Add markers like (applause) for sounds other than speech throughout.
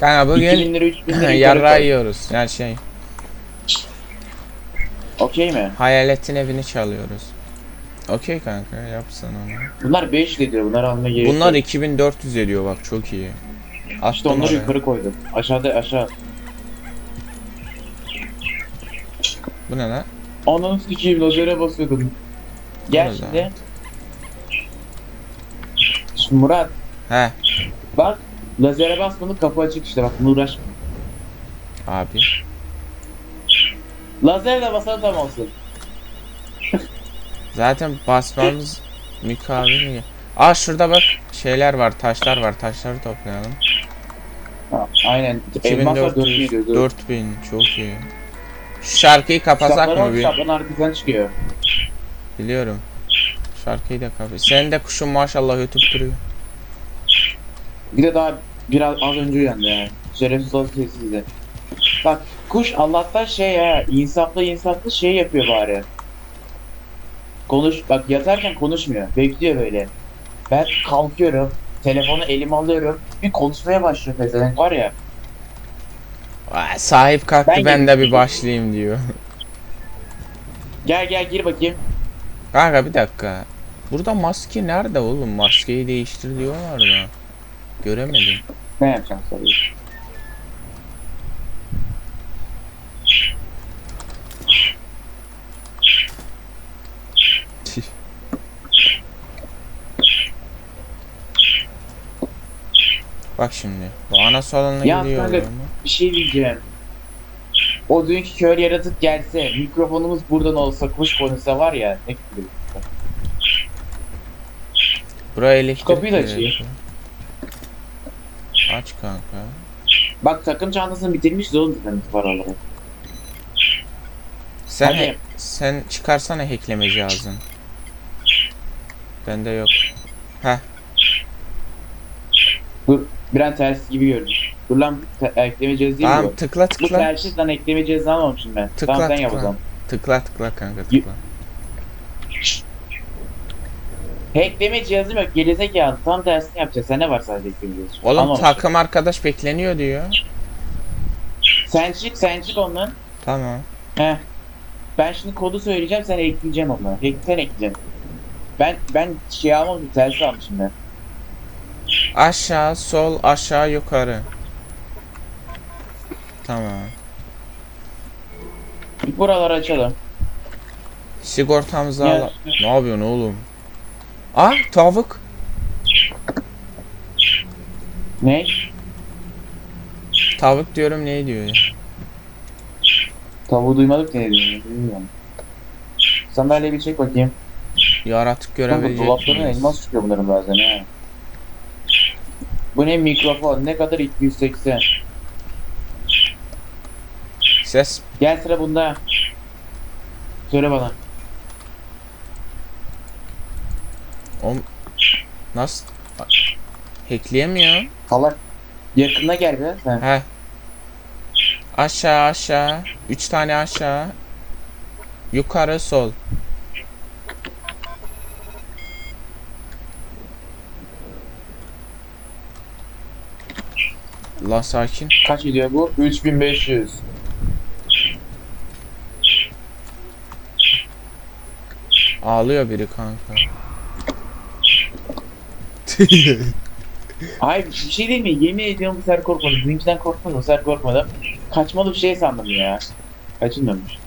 Kanka 2000 bugün lira 3000 lira (laughs) yarra koy. yiyoruz. Yani şey Okey mi? hayaletin evini çalıyoruz. Okey kanka yapsın onu. Bunlar 5 ediyor. Bunlar almaya gerek Bunlar yok. 2400 ediyor bak çok iyi. Attım İşte onları oraya. yukarı koydum. Aşağıda aşağı. Bu ne lan? Ananı sikeyim lazere basıyordum. Gel. Şimdi Murat He bak lazere basmanın kapı açık işte bak bunu uğraşma. abi. Lazerle basan tam olsun. (laughs) Zaten basmamız mükavele. mi? Aa şurada bak şeyler var taşlar var taşları toplayalım. Ha, aynen. Elmaslar 4000 2400 ediyor. 4000 çok iyi. Şu şarkıyı kapasak mı bir? şapların arkasından çıkıyor. Biliyorum. Şarkıyı da kapat. Senin de kuşun maşallah ötüp duruyor. Bir de daha biraz az önce uyandı yani. Şerefsiz olsun sessizdi. Bak kuş Allah'tan şey ya insaflı insaflı şey yapıyor bari. Konuş bak yatarken konuşmuyor. Bekliyor böyle. Ben kalkıyorum. Telefonu elime alıyorum. Bir konuşmaya başlıyor pezevenk var ya. Aa, sahip kalktı Ben ben, de bir başlayayım diyor. (laughs) Gel gel gir bakayım. Kanka bir dakika. Burada maske nerede oğlum? Maskeyi değiştir diyorlar da. Göremedim. Ne yapacağım soruyu? Bak şimdi. Bu ana salonuna Ya gidiyor kanka-. Bir şey diyeceğim. O dünkü kör yaratık gelse, mikrofonumuz buradan olsa, kuş konuşsa var ya ne güzel. Buraya elektrik Kapıyı da açayım. Aç kanka. Bak takım çantasını bitirmişiz oğlum zaten paraları. Sen Hadi. he- sen çıkarsana hackleme cihazın. Bende yok. Dur, bir an ters gibi gördüm. Dur lan te- ekleme cihazı değil mi Tamam bu? tıkla Bu tıkla. tersiz lan ekleme cihazı almamışım ben. Tıkla, tamam sen yap o tıkla. zaman. Tıkla tıkla kanka tıkla. Ekleme cihazım yok gerizekalı. Tam tersini yapacağız. Sende var sadece cihazı. Oğlum Almamışım. takım arkadaş bekleniyor diyor. Sen çık sen çık ondan. Tamam. Heh. Ben şimdi kodu söyleyeceğim sen ekleyeceğim onu. Ek, sen ekleyeceksin. Ben ben şey almadım tersi almışım ben. Aşağı, sol, aşağı, yukarı. Tamam. Bir buraları açalım. Sigortamızı Gel. al. Ne yapıyorsun oğlum? Ah tavuk. Ne? Tavuk diyorum ne diyor ya? Tavuğu duymadık ne dediğini bilmiyorum. Sandalye bir çek bakayım. Yaratık Kanka görebilecek dolaplarına miyiz? elmas çıkıyor bunların bazen ha. Bu ne mikrofon? Ne kadar 280? Ses Gel sıra bunda. Söyle bana. O nasıl hackleyemiyor. Salak. Yakına gel be sen. He. Aşağı aşağı. Üç tane aşağı. Yukarı sol. La sakin. Kaç ediyor bu? 3500. Ağlıyor biri kanka. (laughs) Ay bir şey değil mi? Yemin ediyorum bu sefer korkmadım. Bizimkiden korkmadım. Bu sefer korkmadım. Kaçmalı bir şey sandım ya. Kaçınmamış.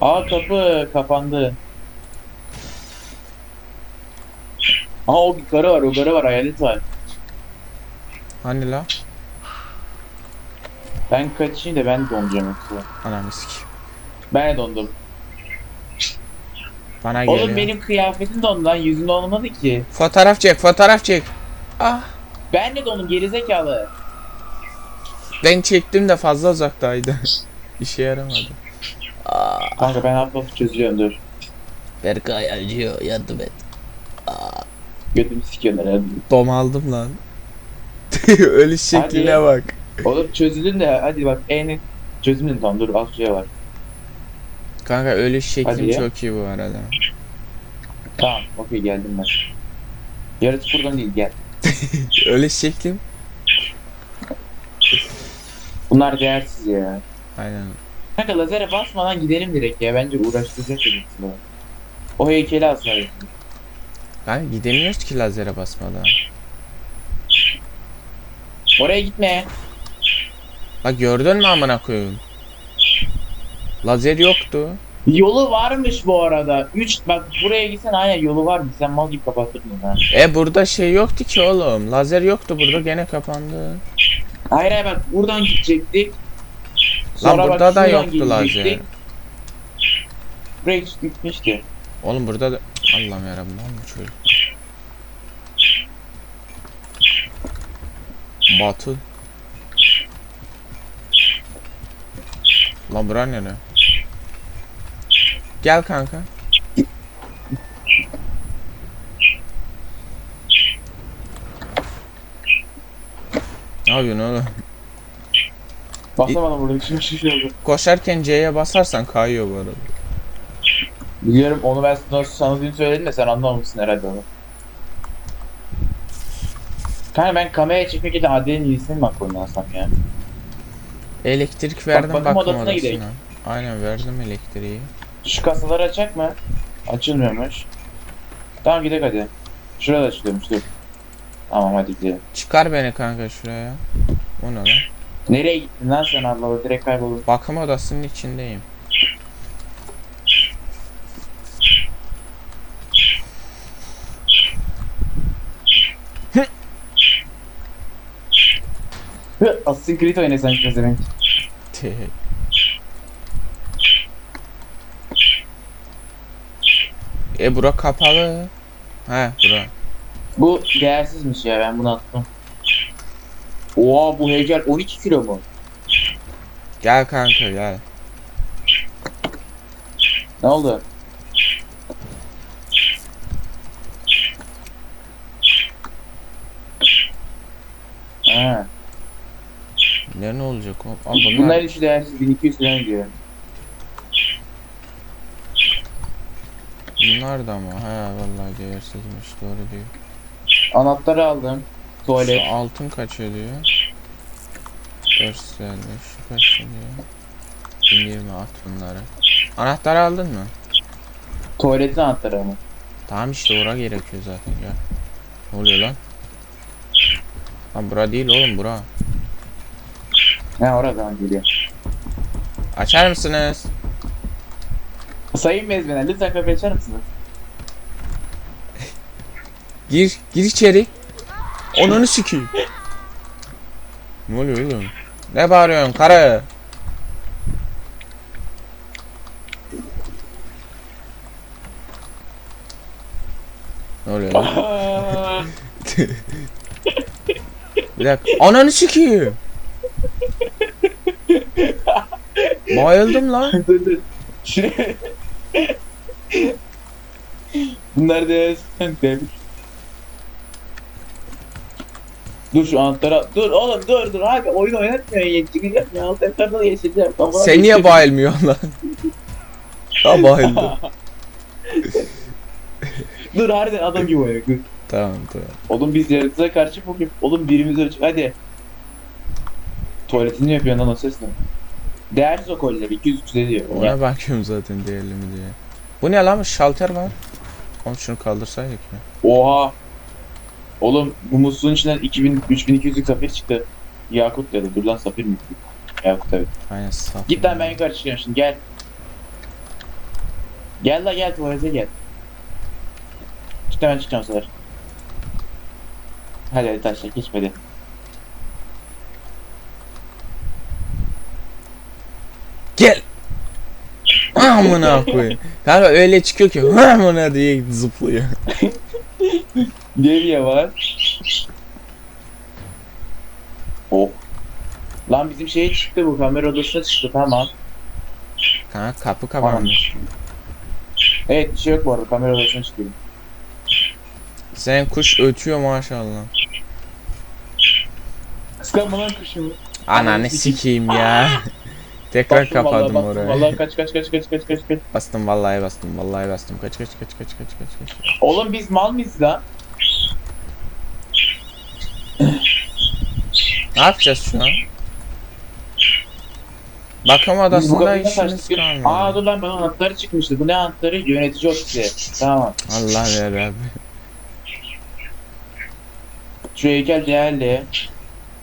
Aa kapı kapandı. Aa o karı var, o karı var, hayalet var. Hani la? Ben kaçayım da ben donacağım yoksa. Ananı sikeyim. Ben de dondum. Bana geliyor. Oğlum benim kıyafetim dondu lan, yüzüm donmadı ki. Fotoğraf çek, fotoğraf çek. Ah. Ben de dondum gerizekalı. Ben çektim de fazla uzaktaydı. (laughs) İşe yaramadı. Kanka ben hafif çözüyorum dur. Berkay acıyor, yardım et. Götümü sikiyorlar (laughs) hadi. Domaldım lan. Ölüş şekline Hadi. bak. Oğlum çözüldün de hadi bak en çözümün tam dur az şey var. Kanka ölüş şeklim Hadi ya. çok iyi bu arada. Tamam okey geldim ben. Yaratık buradan değil gel. (laughs) Ölüş şeklim Bunlar değersiz ya. Aynen. Kanka lazere basmadan gidelim direkt ya. Bence uğraştıracak çocuk sıra. O heykeli alsaydık. Yani gidemiyoruz ki lazere basmadan. Oraya gitme. Bak gördün mü amına koyayım? Lazer yoktu. Yolu varmış bu arada. 3 bak buraya gitsen aynen yolu varmış. Sen mal gibi kapattırdın ha. E burada şey yoktu ki oğlum. Lazer yoktu burada gene kapandı. Hayır hayır bak buradan gidecektik. Lan burada da şuradan yoktu lazer. Buraya gitmişti. Oğlum burada da Allah'ım yarabbim lan bu çocuk. Batı. Lan bura nere? Gel kanka. Ne yapıyorsun oğlum? Basamadım burada. Şimdi şey oldu. Koşarken C'ye basarsan kayıyor bu arada. Biliyorum onu ben sana, sana dün söyledim de sen anlamamışsın herhalde onu. Kanka ben kameraya çekmek için Adil'in iyisini mi bak kullansam ya? Elektrik verdim bakım bakım, odasına odasına. gidelim. Aynen verdim elektriği. Şu kasaları açacak mı? Açılmıyormuş. Tamam gidelim hadi. Şurada açılıyormuş dur. Tamam hadi gidelim. Çıkar beni kanka şuraya. O ne lan? Nereye gittin lan sen Allah Allah direkt kayboldun. Bakım odasının içindeyim. Assassin's Creed oynasan işte e bura kapalı. He bura. Bu değersizmiş ya ben bunu attım. Oha bu heykel 12 kilo mu? Gel kanka gel. Ne oldu? Ha. Ne ne olacak o? Bunlar, Bunların işi değersiz 1200 lira diyor. Bunlar da ama. He vallahi değersizmiş doğru diyor. Anahtarı aldım. Tuvalet. Şu altın kaç ediyor? 450. Şu kaç ediyor? 1020 at bunları. Anahtarı aldın mı? Tuvaletin anahtarı ama. Tamam işte ora gerekiyor zaten ya. Ne oluyor lan? Lan bura değil oğlum bura. Ha oradan geliyor. Açar mısınız? Sayın mezmeler lütfen kapıyı açar mısınız? Gir, gir içeri. Onunu sikeyim. ne oluyor oğlum? Ne bağırıyorsun karı? Ne oluyor lan? (laughs) Bir dakika. Ananı sikeyim. Bayıldım lan. Şuraya. Bunlar değersiz. Devir. Dur şu anahtarı dur oğlum dur dur abi oyun oynatmıyor ya çıkacağım ya alt geçeceğim Kafana Sen niye bayılmıyorsun lan? Ha bayıldım. (laughs) Dur harbiden adam gibi oynuyor dur. tamam tamam. Oğlum biz yaratığa karşı bugün oğlum birimiz ölç hadi. Tuvaletini yapıyorsun lan o ses ne? Değersiz o koliler 200 300 diyor. Ona bakıyorum zaten değerli mi diye. Bu ne lan? Şalter var. Oğlum şunu kaldırsaydık ya. Oha. Oğlum bu musluğun içinden 2000 3200'lük safir çıktı. Yakut dedi. Dur lan safir mi? Yakut evet. Aynen saf. Git lan ben yukarı çıkıyorum şimdi gel. Gel la gel tuvalete gel. Çık hemen çıkacağım bu sefer. Hadi hadi taşla geçmedi. Gel. (laughs) Amına koyayım. Kanka öyle çıkıyor ki amına diye zıplıyor. (laughs) Geriye var. Oh. Lan bizim şeye çıktı bu kamera odasına çıktı tamam. Kanka kapı kapanmış. Evet bir şey yok bu arada kamera odasına çıktı. Senin kuş ötüyor maşallah. Kıskanma lan kuşumu. Ananı sikeyim ya. (laughs) Tekrar Bastım vallahi, kapadım bastım orayı. Vallahi kaç kaç kaç kaç kaç kaç kaç. (laughs) Bastım vallahi bastım vallahi bastım. Kaç kaç kaç kaç kaç kaç kaç. Oğlum biz mal mıyız lan? Ne yapacağız şu an? Bakım odasında işimiz kaçtık. Aa dur lan bana anahtarı çıkmıştı. Bu ne anahtarı? Yönetici ofisi. Tamam. Allah ver abi. Şu heykel değerli.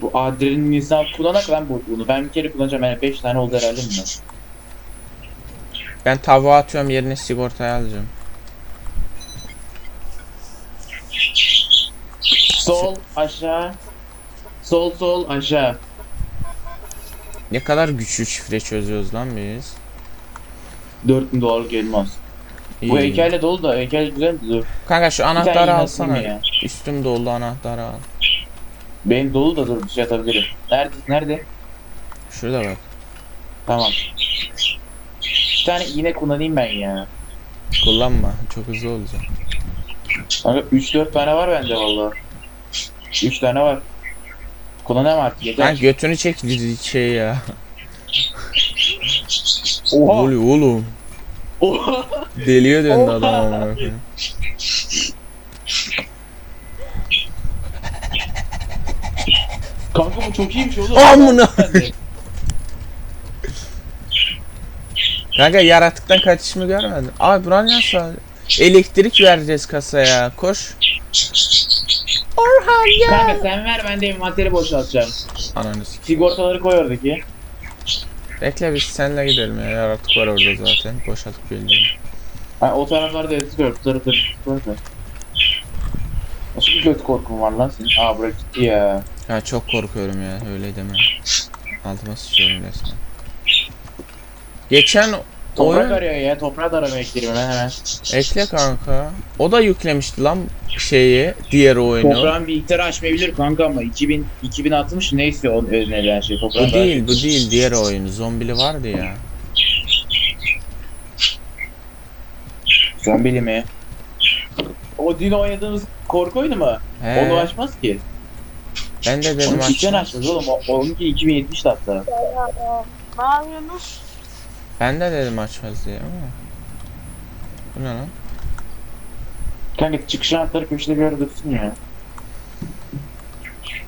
Bu adrenin insan kullanak lan bu bunu. Ben bir kere kullanacağım. Yani 5 tane oldu herhalde mi? Ben tavuğa atıyorum yerine sigortaya alacağım. Sol aşağı. Sol sol aşağı. Ne kadar güçlü şifre çözüyoruz lan biz. 4000 dolarlık elmas. İyi. Bu heykelle dolu da heykel güzel. Kanka şu Bir tane anahtarı alsana. ya? Üstüm dolu anahtarı al. Benim dolu da dur bir şey atabilirim. Nerede? Nerede? Şurada bak. Tamam. Bir tane iğne kullanayım ben ya. Kullanma. Çok hızlı olacak. Kanka 3-4 tane var bende valla. 3 tane var. Kullanamam artık yeter. Kanka götünü çek şey ya. Oha! oğlum? Oha! Deliye döndü adam amına koyayım. Kanka bu çok iyiymiş oğlum. Amına! Kanka yaratıktan kaçışımı görmedin. Abi buranın nasıl? Elektrik vereceğiz kasaya. Koş. Orhan Kanka sen ver ben de envanteri boşaltacağım. Ananı sik. Sigortaları koy oradaki. Bekle biz seninle gidelim ya. Yaratık var orada zaten. Boşaltıp geliyorum. Ha, o taraflarda yazık gör. Bu tarafta tarafta. Nasıl bir göt korkun var lan senin? Aa bırak gitti ya. Ya çok korkuyorum ya. Öyle deme. Altıma sıçıyorum resmen. Geçen Toprak oyun arıyor ya. Toprak aramaya eklerim hemen hemen. ekle kanka. O da yüklemişti lan şeyi, diğer oyunu. Toprağın bilgisayarı açmayabilir kanka ama 2000 2060 neyse o önerilen şey. Bu Toprağın değil, bu değil diğer oyunu. Zombili vardı ya. Zombili mi? O dün oynadığımız korku oyunu mu? He, Onu açmaz ki. Ben de dedim Onu cidden aç. açmaz oğlum. O- Onunki 2070 hatta. Ne yapıyorsunuz? Ben de dedim açmaz diye ama. Bu ne lan? Kanka çıkış anahtarı köşede bir yerde dursun ya.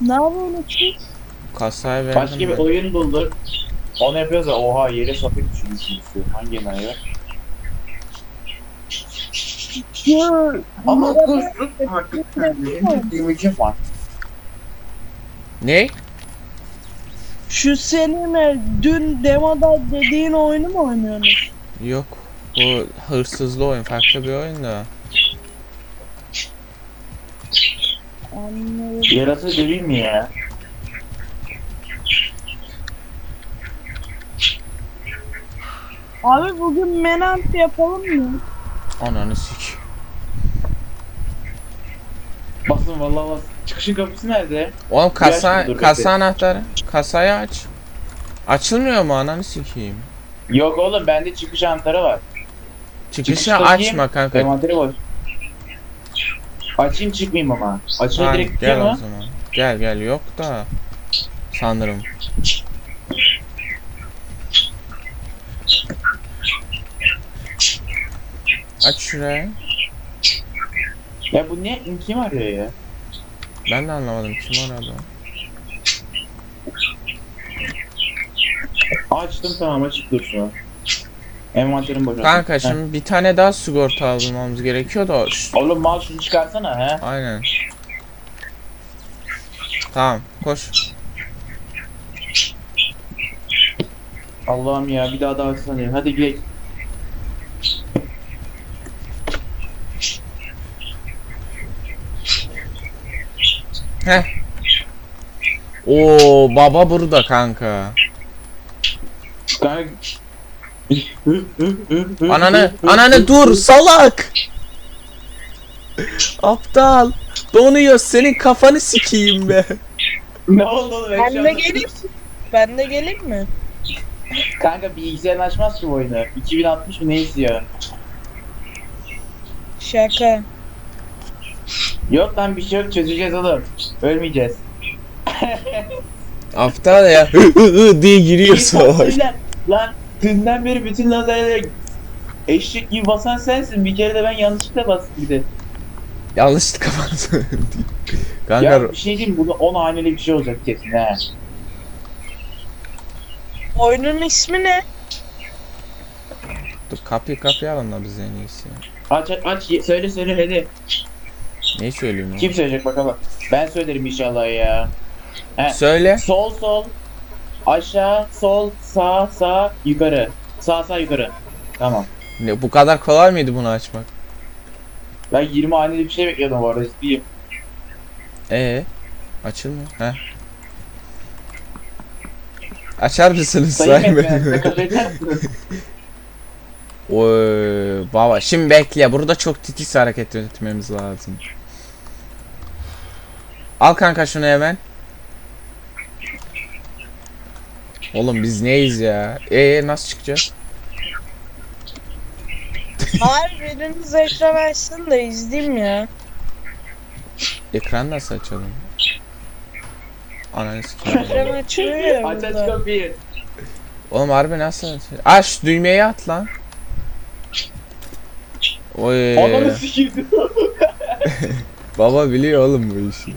Ne yapıyorsunuz siz? Kasaya verdim Başka bir ben. oyun bulduk. Onu yapıyoruz da oha yere sapık düşürmüşsünüz. Hangi enayi? Ya, Ama ya, dur sus artık. Benim demeyeceğim var. Ne? Şu senin e, dün demoda dediğin oyunu mu oynuyorsunuz? Yok. Bu hırsızlı oyun. Farklı bir oyun da. Anladım. Yarası değil mi ya? Abi bugün menant yapalım mı? Ananı sik. Basın vallahi bas. Çıkışın kapısı nerede? Oğlum kasa, kasa anahtarı. Kasayı aç. Açılmıyor mu ananı sikeyim? Yok oğlum bende çıkış anahtarı var. Çıkışı Çıkıştaki- açma kanka. Envanteri boş. Açayım çıkmayayım ama. Açınca Ha, direkt gel o mu? zaman. Gel gel yok da. Sanırım. Aç şurayı. Ya bu ne? Kim arıyor ya? Ben de anlamadım kim aradı. Açtım tamam açık dursun. Envanterim boşalttım. Kanka şimdi bir tane daha sigorta almamız gerekiyor da. Oğlum mal şunu çıkarsana he. Aynen. Tamam koş. Allah'ım ya bir daha daha açsana. Hadi gidelim. Heh. Oo baba burada kanka. Ananı ananı dur salak. Aptal. Donuyor senin kafanı sikeyim be. ne oldu oğlum? Ben de geleyim. Ben de geleyim mi? Kanka bilgisayarın açmaz ki bu oyunu. 2060 mı ne istiyor? Şaka. Yok lan bir şey yok çözeceğiz oğlum. Ölmeyeceğiz. (laughs) Aptal ya (laughs) hı hı hı diye giriyor salak. Lan, lan dünden beri bütün lazerlere eşek gibi basan sensin. Bir kere de ben yanlışlıkla bastım bir de. Yanlışlıkla kafanı (laughs) Kanka Ya bir şey diyeyim burada 10 haneli bir şey olacak kesin ha. Oyunun ismi ne? Dur kapıyı kapayalım da biz en iyisi. Aç aç aç söyle söyle hadi. Neyi söyleyeyim ya? Kim söyleyecek bakalım. Ben söylerim inşallah ya. He. Söyle. Sol sol. Aşağı sol sağ sağ yukarı. Sağ sağ yukarı. Tamam. Ne, bu kadar kolay mıydı bunu açmak? Ben 20 haneli bir şey bekliyordum bu arada ciddiyim. Ee, açılmıyor. Heh. Açar mısınız Sayın Bey? Oy, baba şimdi bekle burada çok titiz hareket yönetmemiz lazım. Al kanka şunu hemen. Oğlum biz neyiz ya? Ee nasıl çıkacağız? Hayır biriniz ekran açsın da izleyeyim ya. Ekran nasıl açalım? Ananı sikeyim. Ekran açılıyor ya Aç aç burada. kapıyı. Oğlum harbi nasıl açacağız? Aç düğmeyi at lan. Oy. Ananı sikiyordum. (laughs) Baba biliyor oğlum bu işi.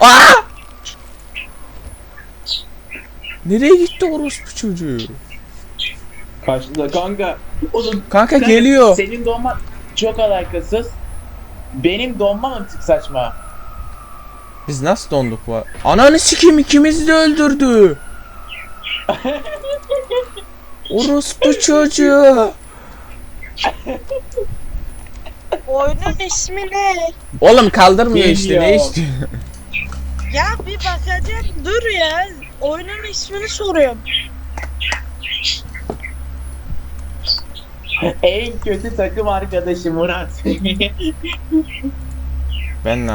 Aa! Nereye gitti orospu çocuğu? Karşıda kanka. Oğlum Kanka sen- geliyor. Senin donman çok alakasız. Benim donmam tık saçma. Biz nasıl donduk bu? Ananı sikeyim ikimizi de öldürdü. (laughs) Orospu çocuğu. Oyunun ismi ne? Oğlum kaldırmıyor işte ne Bilmiyorum. istiyor? Ya bir bakacağım dur ya. Oyunun ismini soruyorum. en kötü takım arkadaşım Murat. Ben